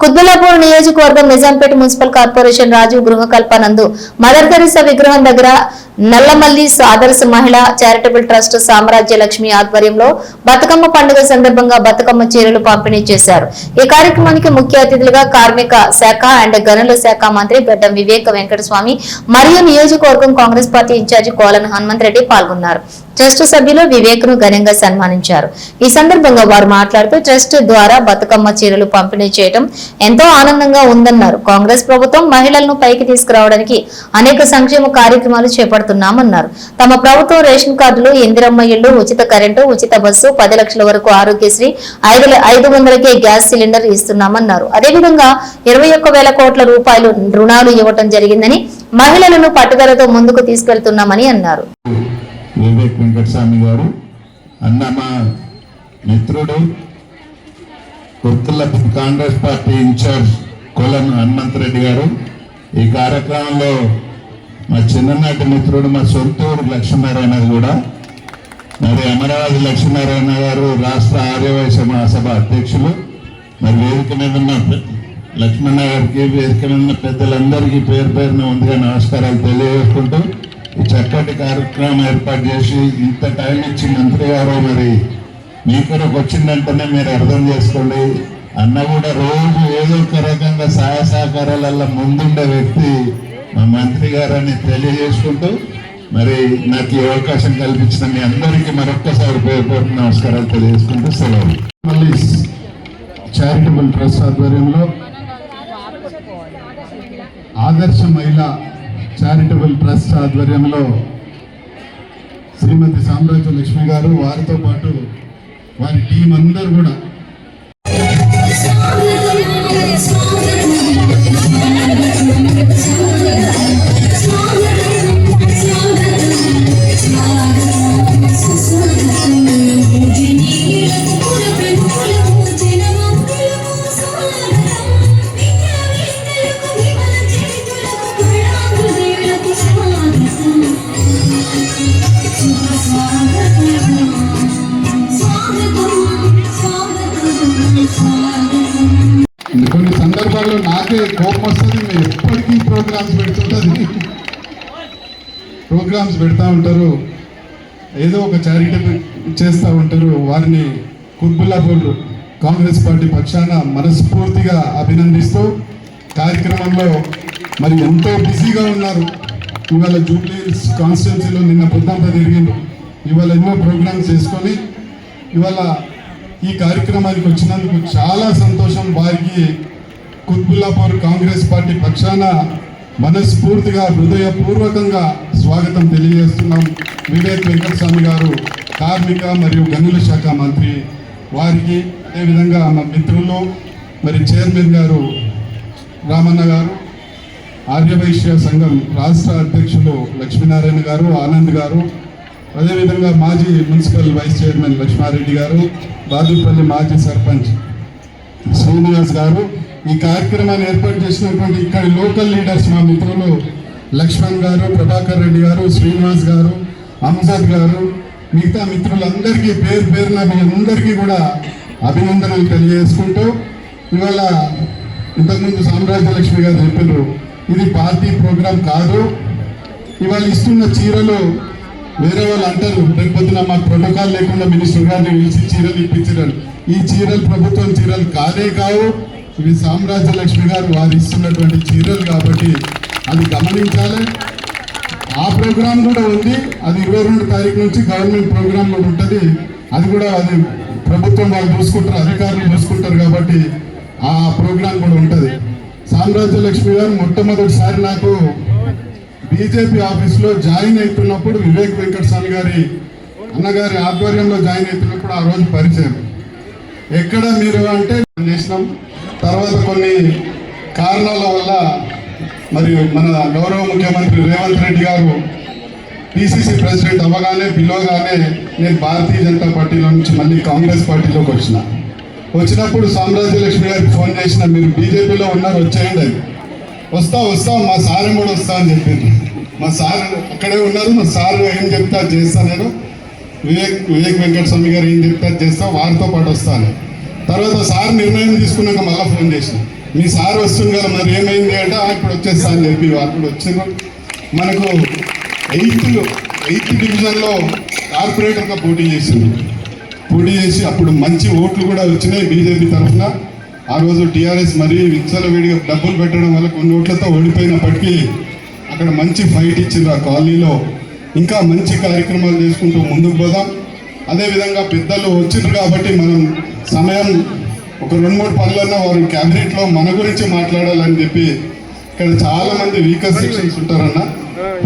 కుద్బులాపూర్ నియోజకవర్గం Nizampet municipal corporation Rajiv గృహ కల్పనందు mother Teresa విగ్రహం దగ్గర నల్లమల్లి సాదర్శ మహిళా చారిటబుల్ ట్రస్ట్ సామ్రాజ్య లక్ష్మి ఆధ్వర్యంలో బతుకమ్మ పండుగ సందర్భంగా బతుకమ్మ చీరలు పంపిణీ చేశారు. ఈ కార్యక్రమానికి ముఖ్య అతిథులుగా కార్మిక శాఖ అండ్ గనుల శాఖ మంత్రి గడ్డం వివేక వెంకటస్వామి మరియు నియోజకవర్గం Congress party in-charge Kolan Hanumanth Reddy పాల్గొన్నారు. ట్రస్ట్ సభ్యులు వివేక్ను ఘనంగా సన్మానించారు. ఈ సందర్భంగా వారు మాట్లాడుతూ ట్రస్ట్ ద్వారా బతుకమ్మ చీరలు పంపిణీ చేయడం ఎంతో ఆనందంగా ఉందన్నారు. కాంగ్రెస్ ప్రభుత్వం మహిళలను పైకి తీసుకురావడానికి అనేక సంక్షేమ కార్యక్రమాలు చేపట్టారు చేపడుతున్నామన్నారు తమ ప్రభుత్వం రేషన్ కార్డులు ఇందిరమ్మ ఇళ్ళు ఉచిత కరెంటు ఉచిత బస్సు పది లక్షల వరకు ఆరోగ్యశ్రీ ఐదు ఐదు వందలకే గ్యాస్ సిలిండర్ ఇస్తున్నామన్నారు. అదేవిధంగా ఇరవై ఒక్క వేల కోట్ల రూపాయలు రుణాలు ఇవ్వటం జరిగిందని మహిళలను పట్టుదలతో ముందుకు తీసుకెళ్తున్నామని అన్నారు. వివేక్ వెంకటస్వామి గారు అన్న మా మిత్రుడు కొత్తల కాంగ్రెస్ పార్టీ ఇన్ఛార్జ్ కొలను హనుమంత్ రెడ్డి గారు ఈ కార్యక్రమంలో మా చిన్ననాటి మిత్రుడు మా సొంతూరు లక్ష్మీనారాయణ కూడా. మరి అమరావతి లక్ష్మీనారాయణ గారు రాష్ట్ర ఆర్యవైశ్య మహాసభ అధ్యక్షులు. మరి వేదిక మీద ఉన్న పె- లక్ష్మణ గారికి వేదిక మీద ఉన్న పెద్దలందరికీ పేరు పేరున ఉందిగా నమస్కారాలు తెలియజేసుకుంటూ ఈ చక్కటి కార్యక్రమం ఏర్పాటు చేసి ఇంత టైం ఇచ్చి మంత్రి గారు మరి మీ కొరకు వచ్చిందంటేనే మీరు అర్థం చేసుకోండి. అన్న కూడా రోజు ఏదో ఒక రకంగా సహాయ సహకారాలలో ముందుండే వ్యక్తి మా మంత్రి గారని తెలియజేసుకుంటూ మరి నాకు ఈ అవకాశం కల్పించిన మీ అందరికీ మరొక్కసారి పేరు పేరు నమస్కారాలు తెలియజేసుకుంటూ సెలవు. మళ్ళీ చారిటబుల్ ట్రస్ట్ ఆధ్వర్యంలో ఆదర్శ మహిళ చారిటబుల్ ట్రస్ట్ ఆధ్వర్యంలో శ్రీమతి సామ్రాజ్య లక్ష్మి గారు వారితో పాటు వారి టీం అందరూ కూడా. కొన్ని సందర్భాల్లో నాకే కోపం వస్తుంది. మీరు ఎప్పటికీ ప్రోగ్రామ్స్ పెడుతుంటుంది. ప్రోగ్రామ్స్ పెడతా ఉంటారు. ఏదో ఒక చారిటబుల్ చేస్తూ ఉంటారు. వారిని కుర్బుల్లాపూర్ కాంగ్రెస్ పార్టీ పక్షాన మనస్ఫూర్తిగా అభినందిస్తూ కార్యక్రమంలో మరి ఎంతో బిజీగా ఉన్నారు. ఇవాళ జూబ్లీస్ కాన్స్టిట్యున్సీలో నిన్న పొద్దంతా తిరిగిండ్రు ఇవాళ ఎన్నో ప్రోగ్రామ్స్ చేసుకొని ఇవాళ ఈ కార్యక్రమానికి వచ్చినందుకు చాలా సంతోషం. వారికి కుత్బుల్లాపూర్ కాంగ్రెస్ పార్టీ పక్షాన మనస్ఫూర్తిగా హృదయపూర్వకంగా స్వాగతం తెలియజేస్తున్నాం. వివేక్ వెంకటస్వామి గారు కార్మిక మరియు గనుల శాఖ మంత్రి వారికి. అదేవిధంగా మా మిత్రులు మరి చైర్మన్ గారు రామన్న గారు ఆర్యవైశ్య సంఘం రాష్ట్ర అధ్యక్షులు లక్ష్మీనారాయణ గారు ఆనంద్ గారు అదేవిధంగా మాజీ మున్సిపల్ వైస్ చైర్మన్ లక్ష్మారెడ్డి గారు బాదుపల్లి మాజీ సర్పంచ్ శ్రీనివాస్ గారు. ఈ కార్యక్రమాన్ని ఏర్పాటు చేసినటువంటి ఇక్కడ లోకల్ లీడర్స్ మా మిత్రులు లక్ష్మణ్ గారు ప్రభాకర్ రెడ్డి గారు శ్రీనివాస్ గారు అంజద్ గారు మిగతా మిత్రులందరికీ పేరు పేరున మీ అందరికీ కూడా అభినందనలు తెలియజేసుకుంటూ ఇవాళ ఇంతకుముందు సామ్రాజ్యలక్ష్మి గారు చెప్పినారు ఇది పార్టీ ప్రోగ్రాం కాదు. ఇవాళ ఇస్తున్న చీరలు వేరే వాళ్ళు అంటారు రేపొద్దున మా మాకు ప్రోటోకాల్ లేకుండా మినిస్టర్ గారిని పిలిచి చీరలు ఇప్పించారు ఈ చీరలు ప్రభుత్వం చీరలు కాదే కావు. ఇవి సామ్రాజ్య లక్ష్మి గారు వారు ఇస్తున్నటువంటి చీరలు కాబట్టి అది గమనించాలి. ఆ ప్రోగ్రాం కూడా ఉంది. అది ఇరవై రెండు తారీఖు నుంచి గవర్నమెంట్ ప్రోగ్రామ్ కూడా ఉంటుంది. అది కూడా అది ప్రభుత్వం వాళ్ళు చూసుకుంటారు అధికారులు చూసుకుంటారు కాబట్టి ఆ ప్రోగ్రాం కూడా ఉంటుంది. సామ్రాజ్య లక్ష్మి గారు మొట్టమొదటిసారి నాకు బీజేపీ ఆఫీస్లో జాయిన్ అవుతున్నప్పుడు వివేక్ వెంకటస్వామి గారి అన్నగారి ఆధ్వర్యంలో జాయిన్ అవుతున్నప్పుడు ఆ రోజు పరిచయం. ఎక్కడ మీరు అంటే చేసినాం. తర్వాత కొన్ని కారణాల వల్ల మరి మన గౌరవ ముఖ్యమంత్రి రేవంత్ రెడ్డి గారు పిసిసి ప్రెసిడెంట్ అవ్వగానే పిలవగానే నేను భారతీయ జనతా పార్టీలో నుంచి మళ్ళీ కాంగ్రెస్ పార్టీలోకి వచ్చిన. వచ్చినప్పుడు సామ్రాజ్య లక్ష్మి గారికి ఫోన్ చేసిన మీరు బీజేపీలో ఉన్నారు వచ్చేయండి అని. వస్తా వస్తా మా సార్ కూడా వస్తా అని చెప్పింది మా సార్ అక్కడే ఉన్నారు మా సార్ ఏం చెప్తా చేస్తా నేను. వివేక్ వివేక్ వెంకట స్వామి గారు ఏం చెప్తా చేస్తా వారితో పాటు వస్తాను తర్వాత సార్ నిర్ణయం తీసుకున్నాక మళ్ళీ ఫోన్ చేసిన. మీ సార్ వస్తుంది కదా మరి ఏమైంది అంటే ఇప్పుడు వచ్చేస్తా అని చెప్పి వాళ్ళు కూడా వచ్చారు మనకు ఎయిత్ ఎయిత్ డివిజన్లో కార్పొరేటర్గా పోటీ చేసింది పోటీ చేసి అప్పుడు మంచి ఓట్లు కూడా వచ్చినాయి బీజేపీ తరఫున. ఆ రోజు టీఆర్ఎస్ మరీ విచ్చలవిడిగా డబ్బులు పెట్టడం వల్ల కొన్ని ఓట్లతో ఓడిపోయినప్పటికీ అక్కడ మంచి ఫైట్ ఇచ్చింది ఆ కాలనీలో. ఇంకా మంచి కార్యక్రమాలు చేసుకుంటూ ముందుకు పోదాం. అదేవిధంగా పెద్దలు వచ్చిండ్రు కాబట్టి మనం సమయం ఒక రెండు మూడు పనులన్నా వారు క్యాబినెట్లో మన గురించి మాట్లాడాలని చెప్పి ఇక్కడ చాలామంది వీకర్ సెక్షన్స్ ఉంటారన్న.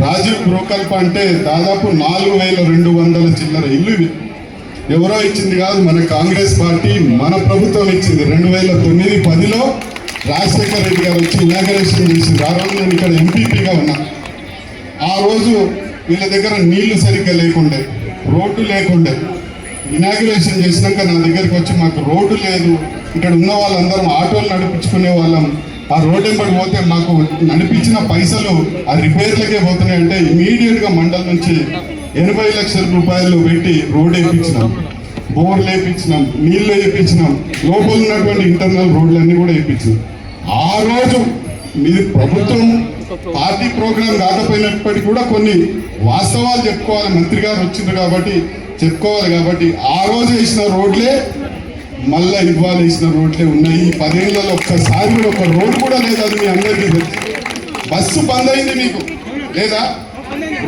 రాజీవ్ గృహకల్ప అంటే దాదాపు నాలుగు వేల రెండు వందల చిల్లర ఇల్లు ఎవరో ఇచ్చింది కాదు మన కాంగ్రెస్ పార్టీ మన ప్రభుత్వం ఇచ్చింది. రెండు వేల తొమ్మిది పదిలో రాజశేఖర రెడ్డి గారు వచ్చి ఇనాగరేషన్ చేసింది. ఆ రోజు నేను ఇక్కడ ఎంపీపీగా ఉన్నా. ఆ రోజు వీళ్ళ దగ్గర నీళ్ళు సరిగ్గా లేకుండే రోడ్డు లేకుండే. ఇనాగ్రేషన్ చేసినాక నా దగ్గరికి వచ్చి మాకు రోడ్డు లేదు. ఇక్కడ ఉన్న వాళ్ళందరం ఆటోలు నడిపించుకునే వాళ్ళం. ఆ రోడ్డు వెంబడి పోతే మాకు నడిపించిన పైసలు ఆ రిపేర్లకే పోతున్నాయి అంటే ఇమీడియట్గా మండలం నుంచి ఎనభై లక్షల రూపాయలు పెట్టి రోడ్ వేయించినాం. బోర్లు వేయించినాం నీళ్ళు వేయించినాం. లోపల ఉన్నటువంటి ఇంటర్నల్ రోడ్లన్నీ కూడా వేయించినాం. ఆ రోజు మీరు ప్రభుత్వం పార్టీ ప్రోగ్రాం కాకపోయినప్పటికీ కూడా కొన్ని వాస్తవాలు చెప్పుకోవాలి. మంత్రి గారు వచ్చిండ్రు కాబట్టి చెప్పుకోవాలి కాబట్టి ఆ రోజు వేసిన రోడ్లే మళ్ళా ఇవ్వాలి వేసిన రోడ్లే ఉన్నాయి. ఈ పదేళ్ళలో ఒక్కసారి కూడా ఒక రోడ్ కూడా లేదు అది మీ అందరికీ తెలుసు. బస్సు బంద్ అయింది మీకు. లేదా?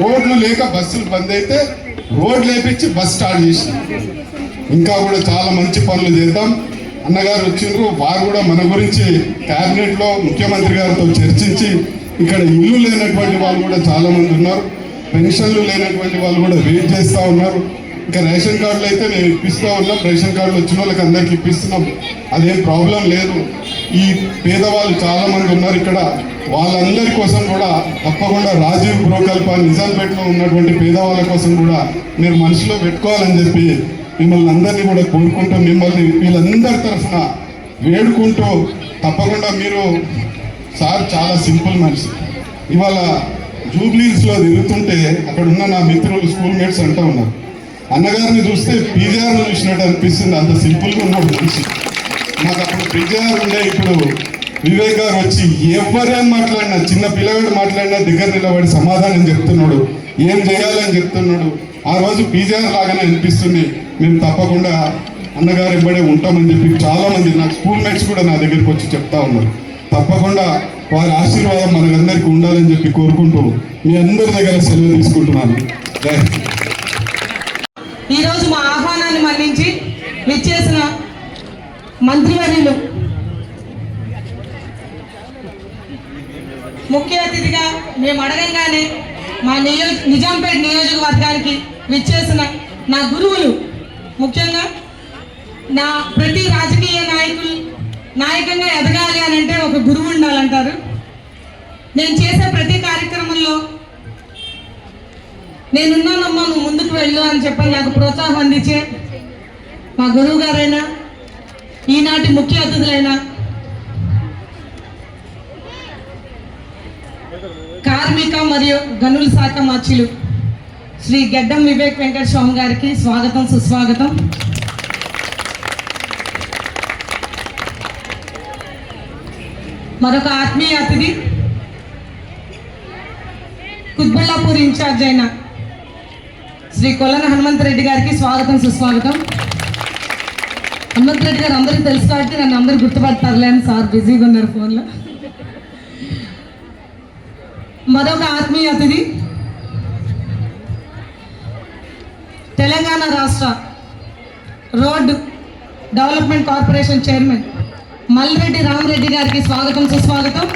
రోడ్లు లేక బస్సులు బంద్ అయితే రోడ్లు వేపించి బస్ స్టార్ట్ చేసి ఇంకా కూడా చాలా మంచి పనులు చేద్దాం. అన్నగారు వచ్చిండ్రు. వారు కూడా మన గురించి క్యాబినెట్లో ముఖ్యమంత్రి గారితో చర్చించి ఇక్కడ ఇల్లు లేనటువంటి వాళ్ళు కూడా చాలామంది ఉన్నారు. పెన్షన్లు లేనటువంటి వాళ్ళు కూడా వెయిట్ చేస్తూ ఉన్నారు. ఇంకా రేషన్ కార్డులు అయితే మేము ఇప్పిస్తూ ఉన్నాం. రేషన్ కార్డులు వచ్చిన వాళ్ళకి అందరికి ఇప్పిస్తున్నాం. అదేం ప్రాబ్లం లేదు. ఈ పేదవాళ్ళు చాలామంది ఉన్నారు ఇక్కడ. వాళ్ళందరి కోసం కూడా తప్పకుండా రాజీవ్ గృహకల్ప నిజాంపేటలో ఉన్నటువంటి పేదవాళ్ళ కోసం కూడా మీరు మనసులో పెట్టుకోవాలని చెప్పి మిమ్మల్ని అందరినీ కూడా కోరుకుంటూ మిమ్మల్ని వీళ్ళందరి తరఫున వేడుకుంటూ తప్పకుండా మీరు సార్ చాలా సింపుల్ మనిషి. ఇవాళ జూబ్లీస్లో తిరుగుతుంటే అక్కడ ఉన్న నా మిత్రులు స్కూల్ మేట్స్ అంటూ ఉన్నారు. అన్నగారిని చూస్తే పీజీఆర్ని చూసినట్టు అనిపిస్తుంది. అంత సింపుల్గా ఉన్నాడు మనిషి. నాకు అప్పుడు పీజీఆర్ ఉండే ఇప్పుడు వివేక్ గారు వచ్చి ఎవరేం మాట్లాడినా చిన్న పిల్లగాడు మాట్లాడినా దగ్గర నిలబడి సమాధానం చెప్తున్నాడు. ఏం చేయాలని చెప్తున్నాడు. ఆ రోజు పీజీఆర్ లాగానే అనిపిస్తుంది. మేము తప్పకుండా అన్నగారు ఇవ్వడే ఉంటామని చెప్పి చాలామంది నా నాకు స్కూల్ మేట్స్ కూడా నా దగ్గరికి వచ్చి చెప్తా ఉన్నారు. తప్పకుండా వారి ఆశీర్వాదం మనకందరికీ ఉండాలని చెప్పి కోరుకుంటూ మీ అందరి దగ్గర సెలవు తీసుకుంటున్నాను. జై ఈరోజు మా ఆహ్వానాన్ని మన్నించి విచ్చేసిన మంత్రివర్యులు ముఖ్య అతిథిగా మేము అడగంగానే మా నియో నిజాంపేట నియోజకవర్గానికి విచ్చేసిన నా గురువులు ముఖ్యంగా నా ప్రతి రాజకీయ నాయకులు నాయకంగా ఎదగాలి అని అంటే ఒక గురువు ఉండాలంటారు. నేను చేసే ప్రతి కార్యక్రమంలో నేనున్నానమ్మా నువ్వు ముందుకు వెళ్ళు అని చెప్పని నాకు ప్రోత్సాహం అందించే మా గురువు గారైనా ఈనాటి ముఖ్య అతిథులైనా కార్మిక మరియు గనుల శాఖ మార్చిలు శ్రీ గడ్డం వివేక్ వెంకట స్వామి గారికి స్వాగతం సుస్వాగతం. మరొక ఆత్మీయ అతిథి కుత్బుల్లాపూర్ ఇన్ఛార్జ్ అయిన శ్రీ కొల్లన హనుమంతరెడ్డి గారికి స్వాగతం సుస్వాగతం. హనుమంతరెడ్డి గారు అందరికీ తెలుసు కాబట్టి నన్ను అందరు గుర్తుపడతారులే అని సార్ బిజీగా ఉన్నారు ఫోన్లో. మరొక ఆత్మీయ అతిథి. తెలంగాణ రాష్ట్ర road development corporation chairman Malreddy Ramareddy గారికి స్వాగతం సుస్వాగతం.